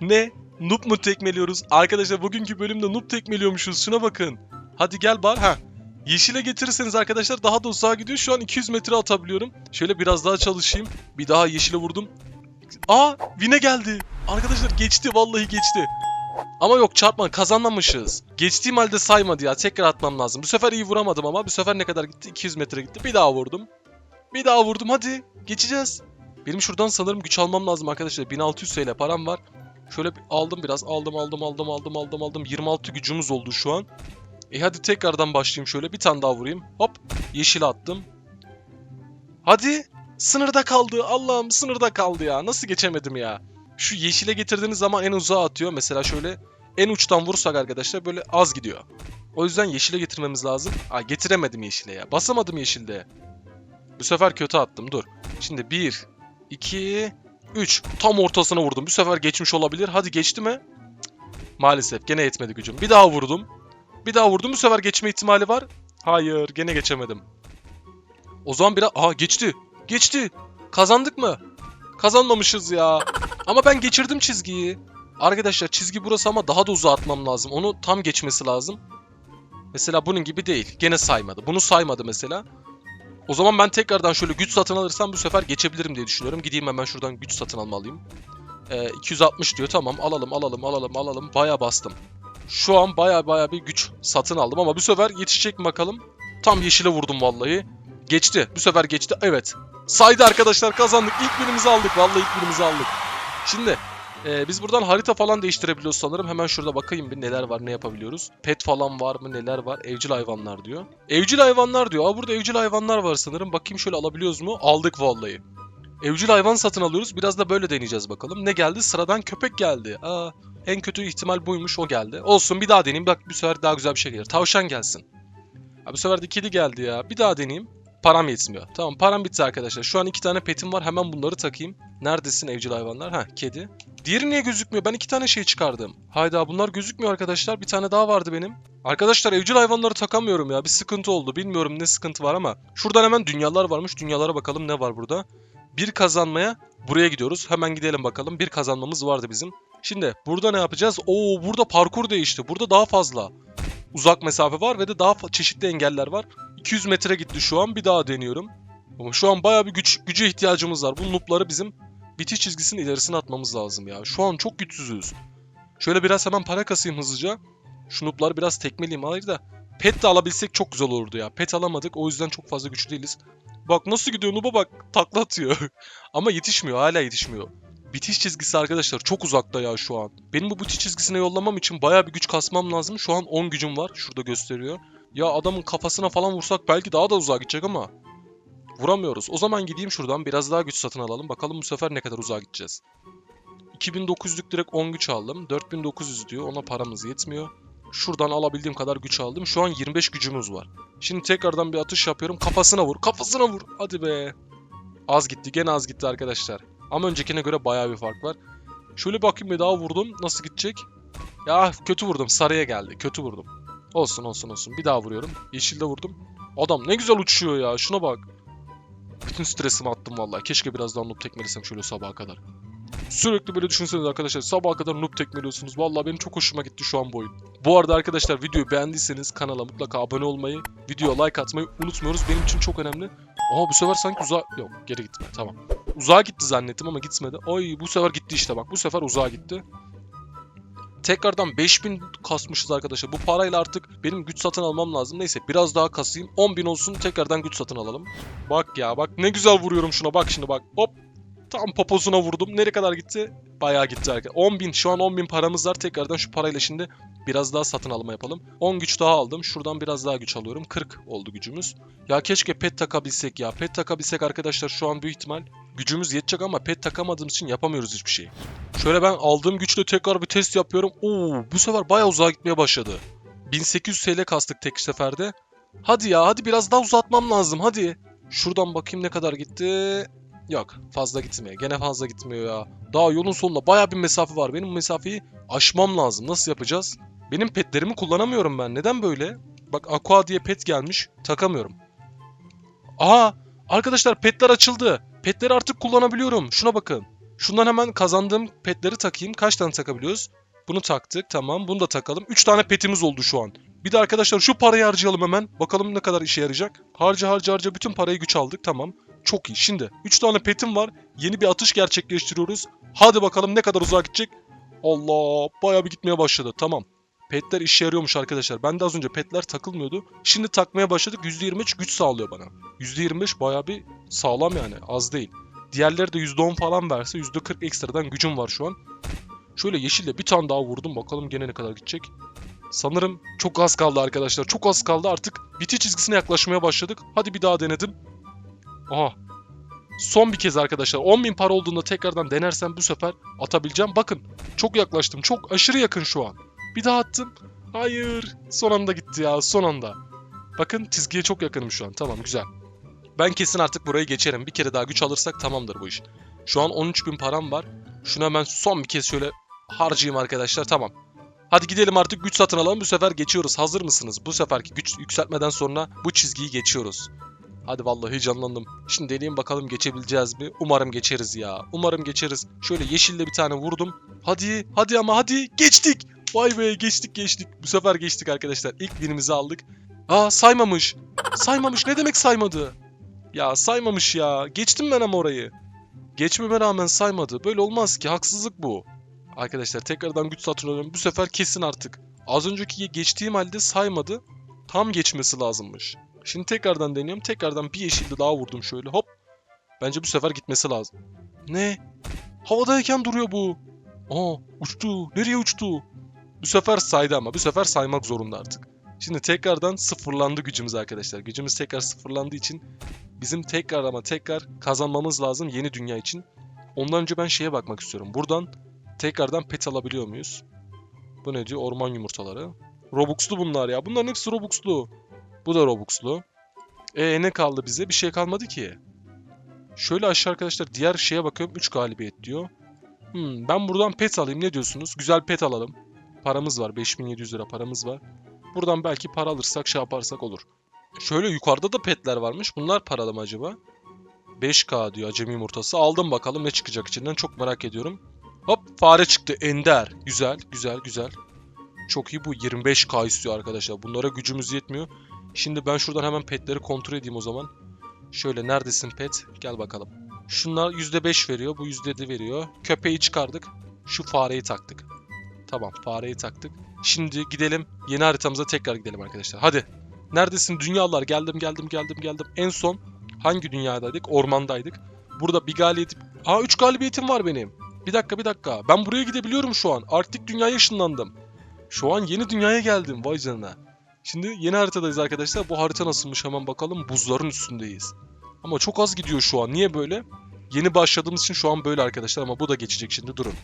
Ne? Noob mu tekmeliyoruz? Arkadaşlar bugünkü bölümde noob tekmeliyormuşuz. Şuna bakın. Hadi gel bar. Ha. Yeşile getirirseniz arkadaşlar daha da uzağa gidiyor. Şu an 200 metre atabiliyorum. Şöyle biraz daha çalışayım. Bir daha yeşile vurdum. Aa, Vine geldi. Arkadaşlar geçti vallahi geçti. Ama yok çarpma kazanmamışız. Geçtiğim halde saymadı ya. Tekrar atmam lazım. Bu sefer iyi vuramadım ama bu sefer ne kadar gitti? 200 metre gitti. Bir daha vurdum. Bir daha vurdum hadi. Geçeceğiz. Benim şuradan sanırım güç almam lazım arkadaşlar. 1600 TL param var. Şöyle aldım biraz. Aldım aldım aldım aldım aldım aldım. 26 gücümüz oldu şu an. E hadi tekrardan başlayayım şöyle. Bir tane daha vurayım. Hop. Yeşil attım. Hadi. Sınırda kaldı. Allah'ım sınırda kaldı ya. Nasıl geçemedim ya? Şu yeşile getirdiğiniz zaman en uzağa atıyor. Mesela şöyle en uçtan vursak arkadaşlar böyle az gidiyor. O yüzden yeşile getirmemiz lazım. Aa getiremedim yeşile ya. Basamadım yeşilde. Bu sefer kötü attım. Dur. Şimdi 1, 2, 3. Tam ortasına vurdum. Bu sefer geçmiş olabilir. Hadi geçti mi? Maalesef gene yetmedi gücüm. Bir daha vurdum. Bir daha vurdum. Bu sefer geçme ihtimali var. Hayır gene geçemedim. O zaman biraz... Aha geçti. Geçti. Kazandık mı? Kazanmamışız ya. Ama ben geçirdim çizgiyi. Arkadaşlar çizgi burası ama daha da uzağa atmam lazım. Onu tam geçmesi lazım. Mesela bunun gibi değil. Gene saymadı. Bunu saymadı mesela. O zaman ben tekrardan şöyle güç satın alırsam bu sefer geçebilirim diye düşünüyorum. Gideyim hemen şuradan güç satın almalıyım. Ee, 260 diyor. Tamam alalım alalım alalım alalım. Baya bastım. Şu an baya baya bir güç satın aldım ama bu sefer yetişecek mi bakalım. Tam yeşile vurdum vallahi. Geçti. Bu sefer geçti. Evet. Saydı arkadaşlar kazandık. İlk birimizi aldık. Vallahi ilk birimizi aldık. Şimdi e, biz buradan harita falan değiştirebiliyoruz sanırım. Hemen şurada bakayım bir neler var ne yapabiliyoruz. Pet falan var mı neler var. Evcil hayvanlar diyor. Evcil hayvanlar diyor. Aa burada evcil hayvanlar var sanırım. Bakayım şöyle alabiliyoruz mu? Aldık vallahi. Evcil hayvan satın alıyoruz. Biraz da böyle deneyeceğiz bakalım. Ne geldi? Sıradan köpek geldi. Aa, en kötü ihtimal buymuş o geldi. Olsun bir daha deneyeyim. Bak bu sefer daha güzel bir şey gelir. Tavşan gelsin. Ha, bu sefer de kedi geldi ya. Bir daha deneyeyim. Param yetmiyor. Tamam param bitti arkadaşlar. Şu an iki tane petim var. Hemen bunları takayım. Neredesin evcil hayvanlar? Ha kedi. Diğeri niye gözükmüyor? Ben iki tane şey çıkardım. Hayda bunlar gözükmüyor arkadaşlar. Bir tane daha vardı benim. Arkadaşlar evcil hayvanları takamıyorum ya. Bir sıkıntı oldu. Bilmiyorum ne sıkıntı var ama. Şuradan hemen dünyalar varmış. Dünyalara bakalım ne var burada. Bir kazanmaya buraya gidiyoruz. Hemen gidelim bakalım. Bir kazanmamız vardı bizim. Şimdi burada ne yapacağız? Oo burada parkur değişti. Burada daha fazla uzak mesafe var ve de daha çeşitli engeller var. 200 metre gitti şu an. Bir daha deniyorum. Ama şu an bayağı bir güç güce ihtiyacımız var. Bu noob'ları bizim bitiş çizgisinin ilerisine atmamız lazım ya. Şu an çok güçsüzüz. Şöyle biraz hemen para kasayım hızlıca. Şu noob'ları biraz tekmeleyeyim. Hayır da pet de alabilsek çok güzel olurdu ya. Pet alamadık o yüzden çok fazla güçlü değiliz. Bak nasıl gidiyor noob'a bak takla atıyor. Ama yetişmiyor hala yetişmiyor. Bitiş çizgisi arkadaşlar çok uzakta ya şu an. Benim bu bitiş çizgisine yollamam için bayağı bir güç kasmam lazım. Şu an 10 gücüm var. Şurada gösteriyor. Ya adamın kafasına falan vursak belki daha da uzağa gidecek ama. Vuramıyoruz. O zaman gideyim şuradan biraz daha güç satın alalım. Bakalım bu sefer ne kadar uzağa gideceğiz. 2900'lük direkt 10 güç aldım. 4900 diyor. Ona paramız yetmiyor. Şuradan alabildiğim kadar güç aldım. Şu an 25 gücümüz var. Şimdi tekrardan bir atış yapıyorum. Kafasına vur. Kafasına vur. Hadi be. Az gitti. Gene az gitti arkadaşlar. Ama öncekine göre bayağı bir fark var. Şöyle bakayım bir daha vurdum. Nasıl gidecek? Ya kötü vurdum. Sarıya geldi. Kötü vurdum. Olsun olsun olsun. Bir daha vuruyorum. Yeşilde vurdum. Adam ne güzel uçuyor ya. Şuna bak. Bütün stresimi attım vallahi. Keşke biraz daha noob tekmelesem şöyle sabaha kadar. Sürekli böyle düşünseniz arkadaşlar sabaha kadar noob tekmeliyorsunuz. Vallahi benim çok hoşuma gitti şu an bu. Bu arada arkadaşlar videoyu beğendiyseniz kanala mutlaka abone olmayı, videoya like atmayı unutmuyoruz. Benim için çok önemli. Aha bu sefer sanki uzağa... Yok geri gitme tamam. Uzağa gitti zannettim ama gitmedi. Ay bu sefer gitti işte bak. Bu sefer uzağa gitti. Tekrardan 5000 kasmışız arkadaşlar. Bu parayla artık benim güç satın almam lazım. Neyse biraz daha kasayım. 10.000 olsun tekrardan güç satın alalım. Bak ya bak ne güzel vuruyorum şuna bak şimdi bak. Hop. Tam poposuna vurdum. Nereye kadar gitti? Bayağı gitti arkadaşlar. 10.000 şu an 10.000 paramız var. Tekrardan şu parayla şimdi biraz daha satın alma yapalım. 10 güç daha aldım. Şuradan biraz daha güç alıyorum. 40 oldu gücümüz. Ya keşke pet takabilsek ya. Pet takabilsek arkadaşlar şu an büyük ihtimal gücümüz yetecek ama pet takamadığımız için yapamıyoruz hiçbir şey. Şöyle ben aldığım güçle tekrar bir test yapıyorum. Oo bu sefer bayağı uzağa gitmeye başladı. 1800 TL kastık tek seferde. Hadi ya hadi biraz daha uzatmam lazım hadi. Şuradan bakayım ne kadar gitti. Yok fazla gitmiyor. Gene fazla gitmiyor ya. Daha yolun sonunda bayağı bir mesafe var. Benim mesafeyi aşmam lazım. Nasıl yapacağız? Benim petlerimi kullanamıyorum ben. Neden böyle? Bak Aqua diye pet gelmiş. Takamıyorum. Aha! Arkadaşlar petler açıldı. Petleri artık kullanabiliyorum. Şuna bakın. Şundan hemen kazandığım petleri takayım. Kaç tane takabiliyoruz? Bunu taktık tamam. Bunu da takalım. 3 tane petimiz oldu şu an. Bir de arkadaşlar şu parayı harcayalım hemen. Bakalım ne kadar işe yarayacak. Harca harca harca bütün parayı güç aldık tamam. Çok iyi. Şimdi 3 tane petim var. Yeni bir atış gerçekleştiriyoruz. Hadi bakalım ne kadar uzağa gidecek. Allah bayağı bir gitmeye başladı. Tamam. Petler işe yarıyormuş arkadaşlar. Ben de az önce petler takılmıyordu. Şimdi takmaya başladık. %23 güç sağlıyor bana. %25 bayağı bir sağlam yani. Az değil. Diğerleri de %10 falan verse %40 ekstradan gücüm var şu an. Şöyle yeşille bir tane daha vurdum. Bakalım gene ne kadar gidecek. Sanırım çok az kaldı arkadaşlar. Çok az kaldı artık. Bitiş çizgisine yaklaşmaya başladık. Hadi bir daha denedim. Aha. Son bir kez arkadaşlar. 10.000 para olduğunda tekrardan denersem bu sefer atabileceğim. Bakın çok yaklaştım. Çok aşırı yakın şu an. Bir daha attım. Hayır. Son anda gitti ya. Son anda. Bakın çizgiye çok yakınım şu an. Tamam güzel. Ben kesin artık burayı geçerim. Bir kere daha güç alırsak tamamdır bu iş. Şu an 13.000 param var. Şunu hemen son bir kez şöyle harcayayım arkadaşlar. Tamam. Hadi gidelim artık güç satın alalım. Bu sefer geçiyoruz. Hazır mısınız? Bu seferki güç yükseltmeden sonra bu çizgiyi geçiyoruz. Hadi vallahi canlandım. Şimdi deneyeyim bakalım geçebileceğiz mi? Umarım geçeriz ya. Umarım geçeriz. Şöyle yeşille bir tane vurdum. Hadi, hadi ama hadi. Geçtik. Vay be geçtik geçtik. Bu sefer geçtik arkadaşlar. İlk binimizi aldık. Aa saymamış. Saymamış. Ne demek saymadı? Ya saymamış ya. Geçtim ben ama orayı. Geçmeme rağmen saymadı. Böyle olmaz ki. Haksızlık bu. Arkadaşlar tekrardan güç satın. Bu sefer kesin artık. Az önceki geçtiğim halde saymadı. Tam geçmesi lazımmış. Şimdi tekrardan deniyorum. Tekrardan bir yeşilde daha vurdum şöyle. Hop. Bence bu sefer gitmesi lazım. Ne? Havadayken duruyor bu. Aa uçtu. Nereye uçtu? Bu sefer saydı ama. Bu sefer saymak zorunda artık. Şimdi tekrardan sıfırlandı gücümüz arkadaşlar. Gücümüz tekrar sıfırlandığı için bizim tekrar ama tekrar kazanmamız lazım yeni dünya için. Ondan önce ben şeye bakmak istiyorum. Buradan tekrardan pet alabiliyor muyuz? Bu ne diyor? Orman yumurtaları. Robux'lu bunlar ya. Bunların hepsi Robux'lu. Bu da Robux'lu. E ne kaldı bize? Bir şey kalmadı ki. Şöyle aşağı arkadaşlar diğer şeye bakıyorum. 3 galibiyet diyor. Hmm, ben buradan pet alayım. Ne diyorsunuz? Güzel pet alalım. Paramız var. 5700 lira paramız var. Buradan belki para alırsak şey yaparsak olur. Şöyle yukarıda da petler varmış. Bunlar paralı mı acaba? 5K diyor acemi yumurtası. Aldım bakalım ne çıkacak içinden. Çok merak ediyorum. Hop fare çıktı. Ender. Güzel güzel güzel. Çok iyi bu 25K istiyor arkadaşlar. Bunlara gücümüz yetmiyor. Şimdi ben şuradan hemen petleri kontrol edeyim o zaman. Şöyle neredesin pet? Gel bakalım. Şunlar %5 veriyor. Bu %7 veriyor. Köpeği çıkardık. Şu fareyi taktık. Tamam fareyi taktık. Şimdi gidelim. Yeni haritamıza tekrar gidelim arkadaşlar. Hadi. Neredesin dünyalar? Geldim geldim geldim geldim. En son hangi dünyadaydık? Ormandaydık. Burada bir galibiyet... Aa 3 galibiyetim var benim. Bir dakika bir dakika. Ben buraya gidebiliyorum şu an. Arktik dünyaya ışınlandım. Şu an yeni dünyaya geldim. Vay canına. Şimdi yeni haritadayız arkadaşlar. Bu harita nasılmış hemen bakalım. Buzların üstündeyiz. Ama çok az gidiyor şu an. Niye böyle? Yeni başladığımız için şu an böyle arkadaşlar ama bu da geçecek şimdi durun.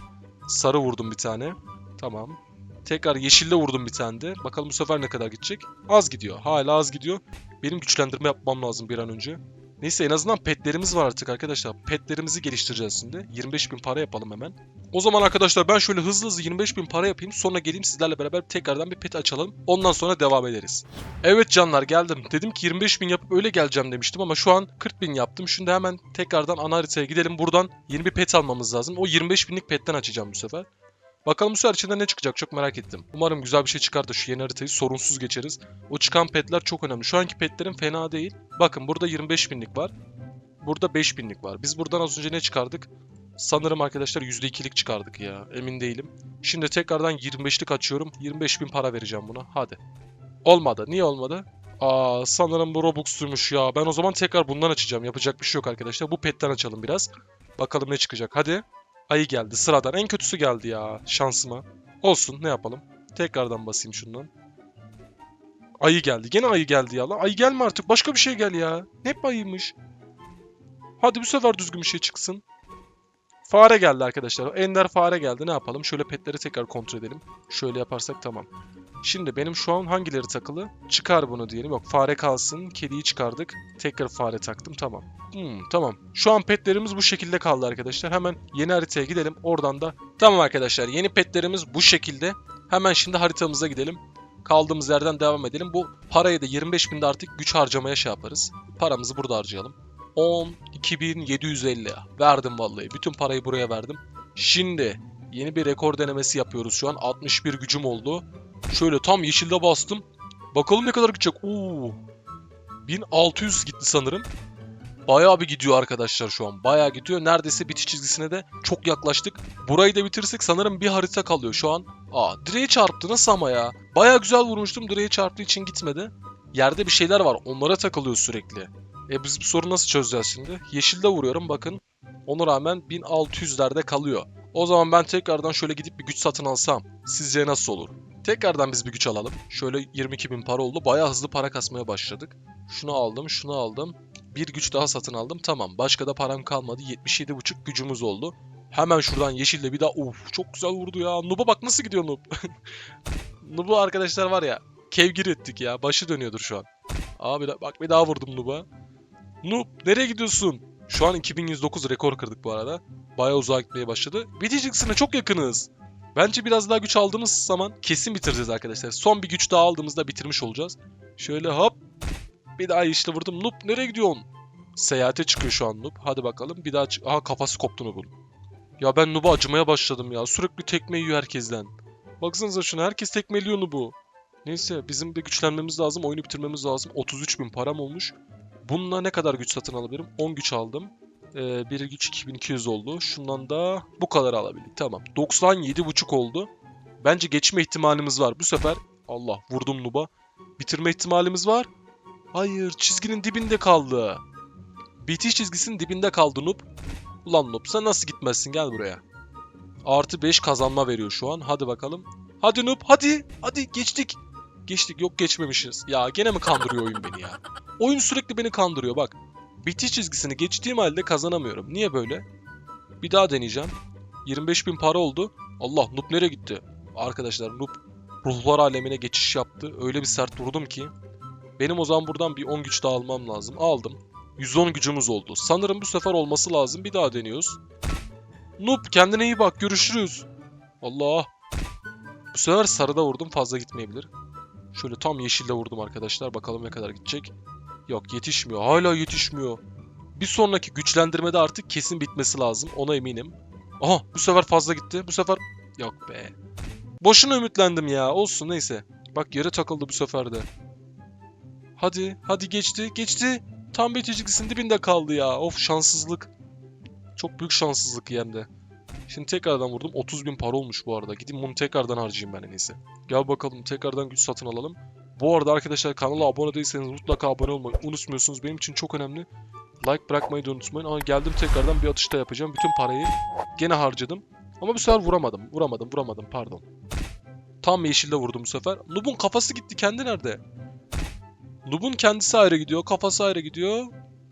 Sarı vurdum bir tane. Tamam. Tekrar yeşille vurdum bir tane de. Bakalım bu sefer ne kadar gidecek. Az gidiyor. Hala az gidiyor. Benim güçlendirme yapmam lazım bir an önce. Neyse en azından petlerimiz var artık arkadaşlar. Petlerimizi geliştireceğiz şimdi. 25 bin para yapalım hemen. O zaman arkadaşlar ben şöyle hızlı hızlı 25 bin para yapayım. Sonra geleyim sizlerle beraber tekrardan bir pet açalım. Ondan sonra devam ederiz. Evet canlar geldim. Dedim ki 25 bin yapıp öyle geleceğim demiştim ama şu an 40 bin yaptım. Şimdi hemen tekrardan ana haritaya gidelim. Buradan yeni bir pet almamız lazım. O 25 binlik petten açacağım bu sefer. Bakalım bu sefer içinde ne çıkacak çok merak ettim. Umarım güzel bir şey çıkar da şu yeni haritayı sorunsuz geçeriz. O çıkan petler çok önemli. Şu anki petlerim fena değil. Bakın burada 25 binlik var. Burada 5 binlik var. Biz buradan az önce ne çıkardık? Sanırım arkadaşlar %2'lik çıkardık ya. Emin değilim. Şimdi tekrardan 25'lik açıyorum. 25 bin para vereceğim buna. Hadi. Olmadı. Niye olmadı? Aa sanırım bu Robux'luymuş ya. Ben o zaman tekrar bundan açacağım. Yapacak bir şey yok arkadaşlar. Bu petten açalım biraz. Bakalım ne çıkacak. Hadi. Ayı geldi. Sıradan. En kötüsü geldi ya. Şansıma. Olsun. Ne yapalım? Tekrardan basayım şundan. Ayı geldi. Gene ayı geldi ya lan. Ayı gelme artık. Başka bir şey gel ya. Hep ayıymış. Hadi bu sefer düzgün bir şey çıksın. Fare geldi arkadaşlar. Ender fare geldi. Ne yapalım? Şöyle petleri tekrar kontrol edelim. Şöyle yaparsak tamam. Şimdi benim şu an hangileri takılı? Çıkar bunu diyelim. Yok fare kalsın. Kediyi çıkardık. Tekrar fare taktım. Tamam. Hmm, tamam. Şu an petlerimiz bu şekilde kaldı arkadaşlar. Hemen yeni haritaya gidelim. Oradan da... Tamam arkadaşlar. Yeni petlerimiz bu şekilde. Hemen şimdi haritamıza gidelim. Kaldığımız yerden devam edelim. Bu parayı da 25 binde artık güç harcamaya şey yaparız. Paramızı burada harcayalım. 12.750 verdim vallahi. Bütün parayı buraya verdim. Şimdi yeni bir rekor denemesi yapıyoruz şu an. 61 gücüm oldu. Şöyle tam yeşilde bastım. Bakalım ne kadar gidecek. Oo. 1600 gitti sanırım. Bayağı bir gidiyor arkadaşlar şu an. Bayağı gidiyor. Neredeyse bitiş çizgisine de çok yaklaştık. Burayı da bitirirsek sanırım bir harita kalıyor şu an. Aa direğe çarptı nasıl ama ya. Bayağı güzel vurmuştum. Direğe çarptığı için gitmedi. Yerde bir şeyler var. Onlara takılıyor sürekli. E biz bu sorunu nasıl çözeceğiz şimdi? Yeşilde vuruyorum bakın. Ona rağmen 1600'lerde kalıyor. O zaman ben tekrardan şöyle gidip bir güç satın alsam. Sizce nasıl olur? Tekrardan biz bir güç alalım. Şöyle 22.000 para oldu. Bayağı hızlı para kasmaya başladık. Şunu aldım, şunu aldım. Bir güç daha satın aldım. Tamam. Başka da param kalmadı. 77.5 gücümüz oldu. Hemen şuradan yeşille bir daha. Uf çok güzel vurdu ya. Nub'a bak nasıl gidiyor Nub. Nub'u arkadaşlar var ya. Kevgir ettik ya. Başı dönüyordur şu an. Abi bak bir daha vurdum Nub'a. Nub nereye gidiyorsun? Şu an 2109 rekor kırdık bu arada. Bayağı uzağa gitmeye başladı. Biticiksine çok yakınız. Bence biraz daha güç aldığımız zaman kesin bitireceğiz arkadaşlar. Son bir güç daha aldığımızda bitirmiş olacağız. Şöyle hop. Bir daha yeşile vurdum. Noob nereye gidiyorsun? Seyahate çıkıyor şu an Noob. Hadi bakalım. Bir daha çık. Aha kafası koptu Noob'un. Ya ben Noob'a acımaya başladım ya. Sürekli tekme yiyor herkesten. Baksanıza şuna. Herkes tekmeliyor Noob'u. Neyse bizim de güçlenmemiz lazım. Oyunu bitirmemiz lazım. 33 bin param olmuş. Bununla ne kadar güç satın alabilirim? 10 güç aldım. Ee, güç 2200 oldu. Şundan da bu kadar alabildik. Tamam. 97,5 oldu. Bence geçme ihtimalimiz var. Bu sefer Allah vurdum Nub'a. Bitirme ihtimalimiz var. Hayır çizginin dibinde kaldı. Bitiş çizgisinin dibinde kaldı Nub. Ulan Nub sen nasıl gitmezsin gel buraya. Artı 5 kazanma veriyor şu an. Hadi bakalım. Hadi Nub hadi. Hadi geçtik. Geçtik yok geçmemişiz. Ya gene mi kandırıyor oyun beni ya? Oyun sürekli beni kandırıyor bak. Bitiş çizgisini geçtiğim halde kazanamıyorum. Niye böyle? Bir daha deneyeceğim. 25 bin para oldu. Allah Noob nereye gitti? Arkadaşlar Noob ruhlar alemine geçiş yaptı. Öyle bir sert vurdum ki. Benim o zaman buradan bir 10 güç daha almam lazım. Aldım. 110 gücümüz oldu. Sanırım bu sefer olması lazım. Bir daha deniyoruz. Noob kendine iyi bak. Görüşürüz. Allah. Bu sefer sarıda vurdum. Fazla gitmeyebilir. Şöyle tam yeşilde vurdum arkadaşlar. Bakalım ne kadar gidecek. Yok yetişmiyor. Hala yetişmiyor. Bir sonraki güçlendirmede artık kesin bitmesi lazım. Ona eminim. Aha bu sefer fazla gitti. Bu sefer... Yok be. Boşuna ümitlendim ya. Olsun neyse. Bak yere takıldı bu sefer de. Hadi. Hadi geçti. Geçti. Tam bitiş çizgisinin dibinde kaldı ya. Of şanssızlık. Çok büyük şanssızlık yende. Şimdi tekrardan vurdum. 30 bin para olmuş bu arada. Gidin bunu tekrardan harcayayım ben en iyisi. Gel bakalım tekrardan güç satın alalım. Bu arada arkadaşlar kanala abone değilseniz mutlaka abone olmayı unutmuyorsunuz. Benim için çok önemli. Like bırakmayı da unutmayın. Ama geldim tekrardan bir atışta yapacağım. Bütün parayı gene harcadım. Ama bu sefer vuramadım. Vuramadım, vuramadım pardon. Tam yeşilde vurdum bu sefer. Nub'un kafası gitti. Kendi nerede? Nub'un kendisi ayrı gidiyor. Kafası ayrı gidiyor.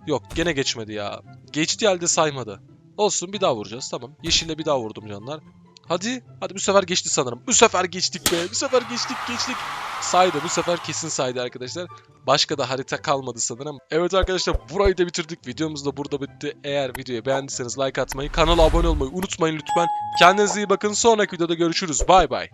Yok gene geçmedi ya. Geçtiği halde saymadı. Olsun bir daha vuracağız tamam. Yeşille bir daha vurdum canlar. Hadi. Hadi bu sefer geçti sanırım. Bu sefer geçtik be. Bu sefer geçtik geçtik. Saydı. Bu sefer kesin saydı arkadaşlar. Başka da harita kalmadı sanırım. Evet arkadaşlar burayı da bitirdik. Videomuz da burada bitti. Eğer videoyu beğendiyseniz like atmayı, kanala abone olmayı unutmayın lütfen. Kendinize iyi bakın. Sonraki videoda görüşürüz. Bay bay.